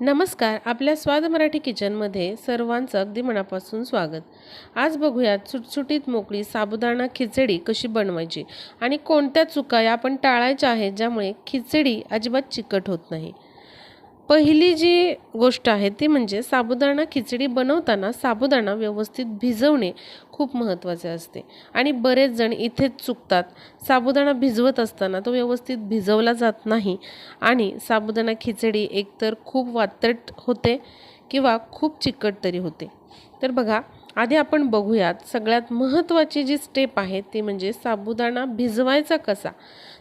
नमस्कार आपल्या स्वाद मराठी किचनमध्ये सर्वांचं अगदी मनापासून स्वागत. आज बघूयात सुटसुटीत मोकळी साबुदाणा खिचडी कशी बनवायची आणि कोणत्या चुका या आपण टाळायच्या आहेत ज्यामुळे खिचडी अजिबात चिकट होत नाही. पहिली जी गोष्ट आहे ती म्हणजे साबुदाणा खिचडी बनवताना साबुदाणा व्यवस्थित भिजवणे खूप महत्त्वाचे असते. आणि बरेच जण इथेच चुकतात. साबुदाणा भिजवत असताना तो व्यवस्थित भिजवला जात नाही. आणि साबुदाणा खिचडी एकतर खूप वातट होते किंवा खूप चिकट तरी होते. तर बघा आधी आपण बघूयात सगळ्यात महत्त्वाची जी स्टेप आहे ती म्हणजे साबुदाणा भिजवायचा कसा?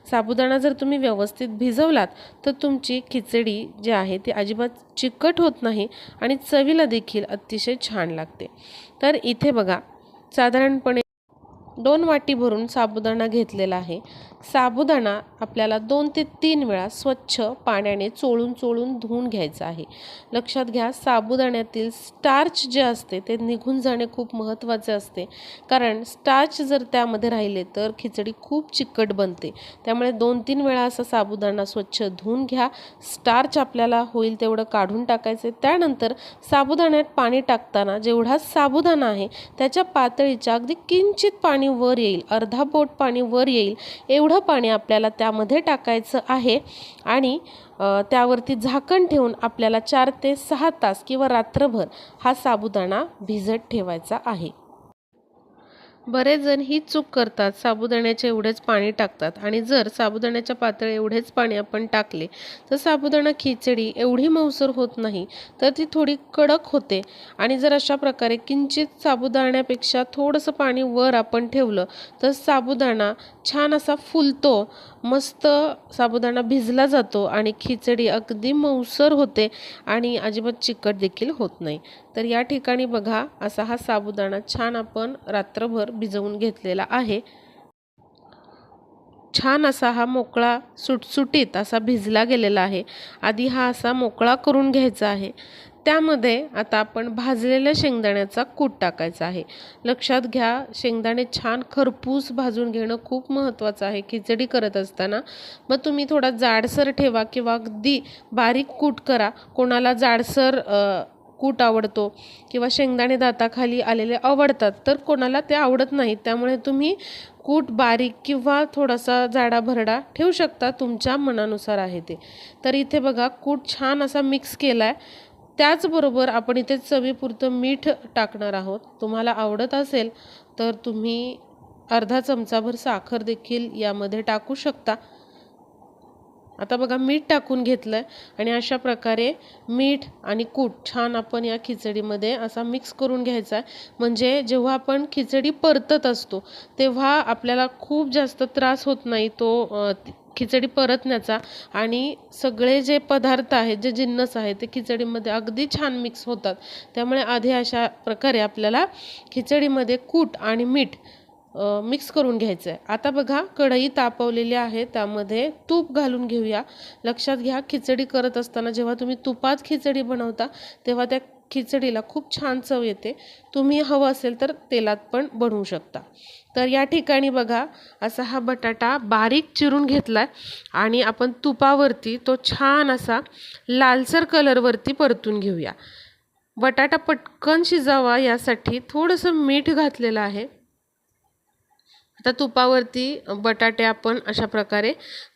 साबुदाणा जर तुम्ही व्यवस्थित भिजवलात तर तुमची खिचडी जी आहे ती अजिबात चिकट होत नाही आणि चवीला देखील अतिशय छान लागते. तर इथे बघा साधारणपणे दोन वाटी भरून साबुदाणा घेतलेला आहे. साबुदाणा आपल्याला दोन ते तीन वेळा स्वच्छ पाण्याने चोळून चोळून धुवून घ्यायचं आहे. लक्षात घ्या साबुदाण्यातील स्टार्च जे असते ते निघून जाणे खूप महत्त्वाचे असते. कारण स्टार्च जर त्यामध्ये राहिले तर खिचडी खूप चिकट बनते. त्यामुळे दोन तीन वेळा असा साबुदाणा स्वच्छ धुवून घ्या. स्टार्च आपल्याला होईल तेवढं काढून टाकायचे. त्यानंतर साबुदाण्यात पाणी टाकताना जेवढा साबुदाणा आहे त्याच्या पातळीच्या अगदी किंचित पाणी पाणी वर येईल अर्धा बोट पाणी वर येईल एवढं पाणी आपल्याला त्यामध्ये टाकायचं आहे. आणि त्यावरती झाकण ठेवून आपल्याला चार ते सहा तास किंवा रात्रभर हा साबुदाणा भिजत ठेवायचा आहे. बरेच जण ही चूक करतात साबुदाण्याचे एवढेच पाणी टाकतात आणि जर साबुदाण्याच्या पातळी एवढेच पाणी आपण टाकले तर साबुदाणा खिचडी एवढी मऊसर होत नाही तर ती थोडी कडक होते आणि जर अशा प्रकारे किंचित साबुदाण्यापेक्षा थोडंसं पाणी वर आपण ठेवलं तर साबुदाणा छान असा फुलतो मस्त साबुदाणा भिजला जातो आणि खिचडी अगदी मऊसर होते आणि अजिबात चिकट देखील होत नाही. तर या ठिकाणी बघा असा हा साबुदाणा छान आपण रात्रभर भिजवून घेतलेला आहे. छान असा हा मोकळा सुटसुटीत असा भिजला गेलेला आहे. आधी हा असा मोकळा करून घ्यायचा आहे. त्यामध्ये आता आपण भाजलेल्या शेंगदाण्याचा कूट टाकायचा आहे. लक्षात घ्या शेंगदाणे छान खरपूस भाजून घेणं खूप महत्त्वाचं आहे. खिचडी करत असताना मग तुम्ही थोडा जाडसर ठेवा किंवा अगदी बारीक कूट करा. कोणाला जाडसर कूट आवडतो किंवा शेंगदाणे दाताखाली आलेले आवडतात तर कोणाला ते आवडत नाहीत त्यामुळे तुम्ही कूट बारीक किंवा थोडासा जाडा भरडा ठेवू शकता. तुमच्या मनानुसार आहे ते. तर इथे बघा कूट छान असा मिक्स केला आहे त्याचबरोबर आपण इथे चवीपुरतं मीठ टाकणार आहोत. तुम्हाला आवडत असेल तर तुम्ही अर्धा चमचाभर साखर देखील यामध्ये टाकू शकता. आता बघा मीठ टाकून घेतलं आहे आणि अशा प्रकारे मीठ आणि कूट छान आपण या खिचडीमध्ये असा मिक्स करून घ्यायचा आहे. म्हणजे जेव्हा आपण खिचडी परतत असतो तेव्हा आपल्याला खूप जास्त त्रास होत नाही तो खिचडी परतण्याचा आणि सगळे जे पदार्थ आहेत जे जिन्नस आहेत ते खिचडीमध्ये अगदी छान मिक्स होतात. त्यामुळे आधी अशा प्रकारे आपल्याला खिचडीमध्ये कूट आणि मीठ मिक्स करून घ्यायचं आहे आता बघा कढई तापवलेली आहे त्यामध्ये तूप घालून घेऊया. लक्षात घ्या खिचडी करत असताना जेव्हा तुम्ही तुपात खिचडी बनवता तेव्हा त्या खिचडीला खूप छान चव येते. तुम्ही हवं असेल तर तेलात पण बनवू शकता. तर या ठिकाणी बघा असा हा बटाटा बारीक चिरून घेतला आहे आणि आपण तुपावरती तो छान असा लालसर कलरवरती परतून घेऊया. बटाटा पटकन शिजावा यासाठी थोडंसं मीठ घातलेलं आहे. आता तुपावरती बटाटे आपण अशा प्रकारे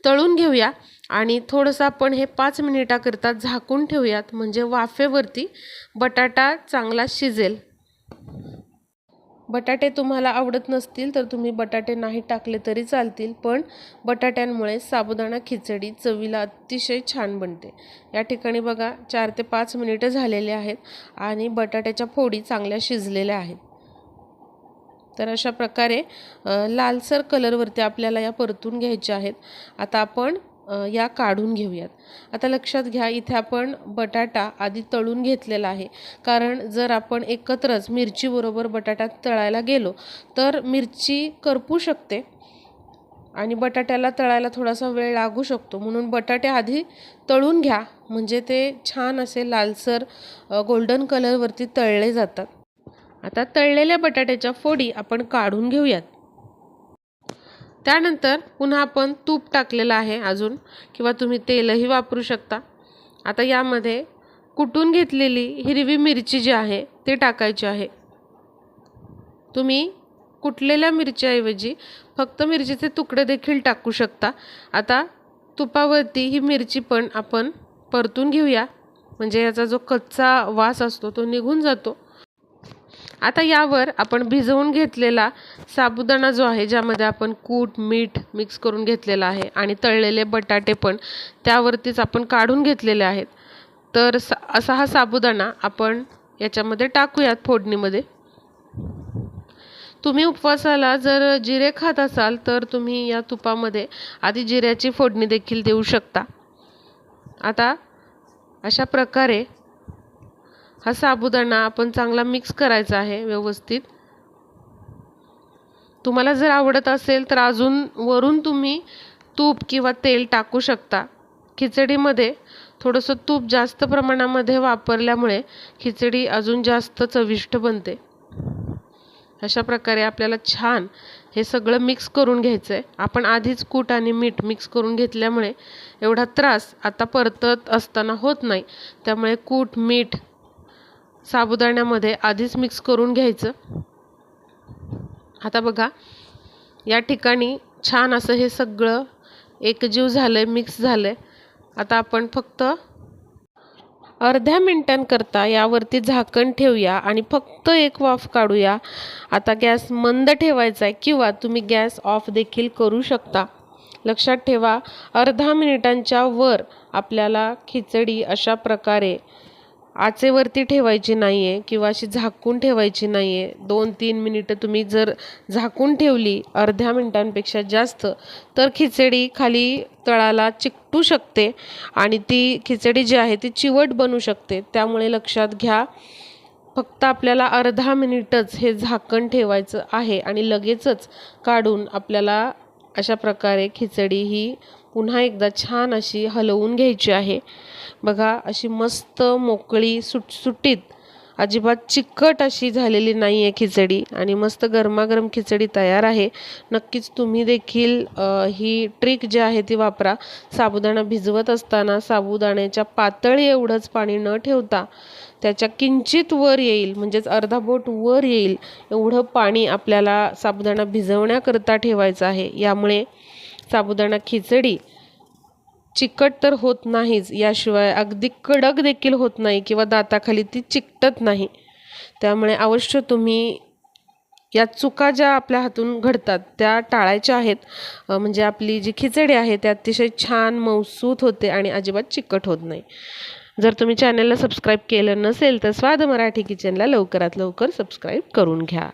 तळून घेऊया आणि थोडंसं आपण हे पाच मिनिटाकरता झाकून ठेवूयात. म्हणजे वाफेवरती बटाटा चांगला शिजेल. बटाटे तुम्हाला आवडत नसतील तर तुम्ही बटाटे नाही टाकले तरी चालतील पण बटाट्यांमुळे साबुदाणा खिचडी चवीला अतिशय छान बनते. या ठिकाणी बघा चार ते पाच मिनिटं झालेले आहेत आणि बटाट्याच्या फोडी चांगल्या शिजलेल्या आहेत. तर अशा प्रकारे लालसर कलरवरती आपल्याला या परतून घ्यायच्या आहेत. आता आपण या काढून घेऊयात. आता लक्षात घ्या इथे आपण बटाटा आधी तळून घेतलेला आहे. कारण जर आपण एकत्रच मिरचीबरोबर बटाटा तळायला गेलो तर मिरची करपू शकते आणि बटाट्याला तळायला थोडासा वेळ लागू शकतो. म्हणून बटाटे आधी तळून घ्या. म्हणजे ते छान असे लालसर गोल्डन कलरवरती तळले जातात. आता तळलेल्या बटाट्याच्या फोडी आपण काढून घेऊयात. त्यानंतर पुन्हा आपण तूप टाकलेलं आहे अजून किंवा तुम्ही तेलही वापरू शकता. आता यामध्ये कुटून घेतलेली हिरवी मिरची जी आहे ती टाकायची आहे. तुम्ही कुटलेल्या मिरच्याऐवजी फक्त मिरचीचे तुकडे देखील टाकू शकता. आता तुपावरती ही मिरची पण आपण परतून घेऊया. म्हणजे याचा जो कच्चा वास असतो तो निघून जातो. आता यावर आपण भिजवून घेतलेला साबुदाणा जो आहे ज्यामध्ये आपण कूट मीठ मिक्स करून घेतलेला आहे आणि तळलेले बटाटे पण त्यावरतीच आपण काढून घेतलेले आहेत. तर सा असा हा साबुदाणा आपण याच्यामध्ये टाकूयात फोडणीमध्ये. तुम्ही उपवासाला जर जिरे खात असाल तर तुम्ही या तुपामध्ये आधी जिऱ्याची फोडणी देखील देऊ शकता. आता अशा प्रकारे हा साबुदाणा आपण चांगला मिक्स करायचा आहे व्यवस्थित. तुम्हाला जर आवडत असेल तर अजून वरून तुम्ही तूप किंवा तेल टाकू शकता. खिचडीमध्ये थोडंसं तूप जास्त प्रमाणामध्ये वापरल्यामुळे खिचडी अजून जास्त चविष्ट बनते. अशा प्रकारे आपल्याला छान हे सगळं मिक्स करून घ्यायचं आहे आपण आधीच कूट आणि मीठ मिक्स करून घेतल्यामुळे एवढा त्रास आता परतत असताना होत नाही. त्यामुळे कूट मीठ साबुदाण्यामध्ये आधीच मिक्स करून घ्यायचं. आता बघा या ठिकाणी छान असं हे सगळं एकजीव झालं आहे मिक्स झालं आहे आता आपण फक्त अर्ध्या मिनटांकरता यावरती झाकण ठेवूया आणि फक्त एक वाफ काढूया. आता गॅस मंद ठेवायचा आहे किंवा तुम्ही गॅस ऑफ देखील करू शकता. लक्षात ठेवा अर्धा मिनिटांच्या वर आपल्याला खिचडी अशा प्रकारे आचेवरती ठेवायची नाही आहे किंवा अशी झाकून ठेवायची नाही आहे दोन तीन मिनिटं तुम्ही जर झाकून ठेवली अर्ध्या मिनिटांपेक्षा जास्त तर खिचडी खाली तळाला चिकटू शकते आणि ती खिचडी जी आहे ती चिवट बनू शकते. त्यामुळे लक्षात घ्या फक्त आपल्याला अर्धा मिनिटच हे झाकण ठेवायचं आहे आणि लगेचच काढून आपल्याला अशा प्रकारे खिचडी ही पुन्हा एकदा छान अशी हलवून घ्यायची आहे. बघा अशी मस्त मोकळी सुटसुटीत अजिबात चिकट अशी झालेली नाही आहे खिचडी आणि मस्त गरमागरम खिचडी तयार आहे. नक्कीच तुम्ही देखील ही ट्रिक जी आहे ती वापरा. साबुदाणा भिजवत असताना साबुदाण्याच्या पातळी एवढंच पाणी न ठेवता त्याच्या किंचित वर येईल म्हणजेच अर्धा बोट वर येईल एवढं पाणी आपल्याला साबुदाणा भिजवण्याकरता ठेवायचं आहे. यामुळे साबुदाणा खिचडी. चिकट तर होत नाहीच याशिवाय अगदी कडक देखील होत नाही किंवा दाताखाली ती चिकटत नाही. त्यामुळे अवश्य तुम्ही या चुका ज्या आपल्या हातून घडतात त्या टाळायच्या आहेत. म्हणजे आपली जी खिचडी आहे ती अतिशय छान मौसूत होते आणि अजिबात चिकट होत नाही. जर तुम्ही चॅनलला सबस्क्राईब केलं नसेल तर स्वाद मराठी किचनला लवकरात लवकर सबस्क्राईब करून घ्या.